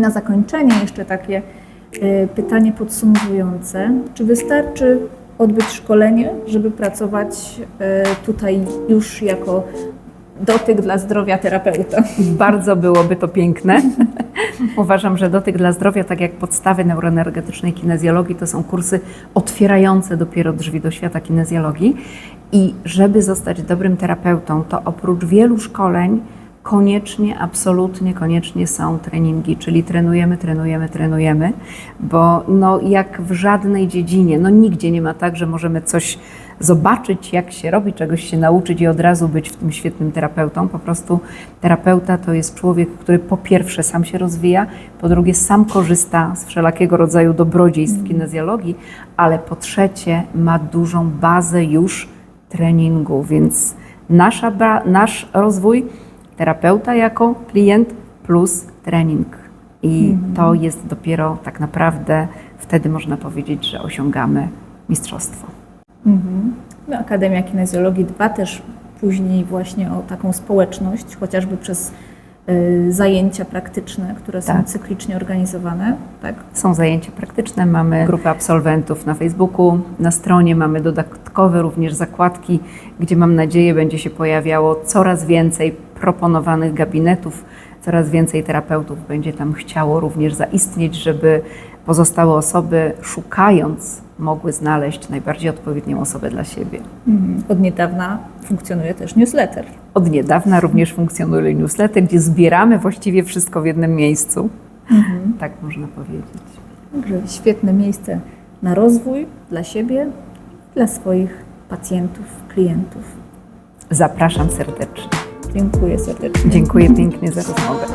na zakończenie jeszcze takie y, pytanie podsumowujące. Czy wystarczy odbyć szkolenie, żeby pracować y, tutaj już jako dotyk dla zdrowia terapeuta? Bardzo byłoby to piękne. Uważam, że dotyk dla zdrowia, tak jak podstawy neuroenergetycznej kinezjologii, to są kursy otwierające dopiero drzwi do świata kinezjologii. I żeby zostać dobrym terapeutą, to oprócz wielu szkoleń, koniecznie, absolutnie koniecznie są treningi, czyli trenujemy, trenujemy, trenujemy, bo no jak w żadnej dziedzinie, no nigdzie nie ma tak, że możemy coś zobaczyć, jak się robi, czegoś się nauczyć i od razu być w tym świetnym terapeutą. Po prostu terapeuta to jest człowiek, który po pierwsze sam się rozwija, po drugie sam korzysta z wszelakiego rodzaju dobrodziejstw kinezjologii, ale po trzecie ma dużą bazę już treningu, więc nasza, nasz rozwój terapeuta jako klient plus trening. I to jest dopiero tak naprawdę wtedy można powiedzieć, że osiągamy mistrzostwo. Mhm. No, Akademia Kinezjologii dba też później właśnie o taką społeczność, chociażby przez zajęcia praktyczne, które są Tak. cyklicznie organizowane. Tak? Są zajęcia praktyczne, mamy grupę absolwentów na Facebooku, na stronie mamy dodatkowe również zakładki, gdzie mam nadzieję będzie się pojawiało coraz więcej proponowanych gabinetów, coraz więcej terapeutów będzie tam chciało również zaistnieć, żeby pozostałe osoby szukając mogły znaleźć najbardziej odpowiednią osobę dla siebie. Mhm. Od niedawna funkcjonuje też newsletter. Od niedawna również funkcjonuje newsletter, gdzie zbieramy właściwie wszystko w jednym miejscu. Tak można powiedzieć. Także świetne miejsce na rozwój dla siebie, dla swoich pacjentów, klientów. Zapraszam serdecznie. Dziękuję serdecznie. Dziękuję pięknie za rozmowę.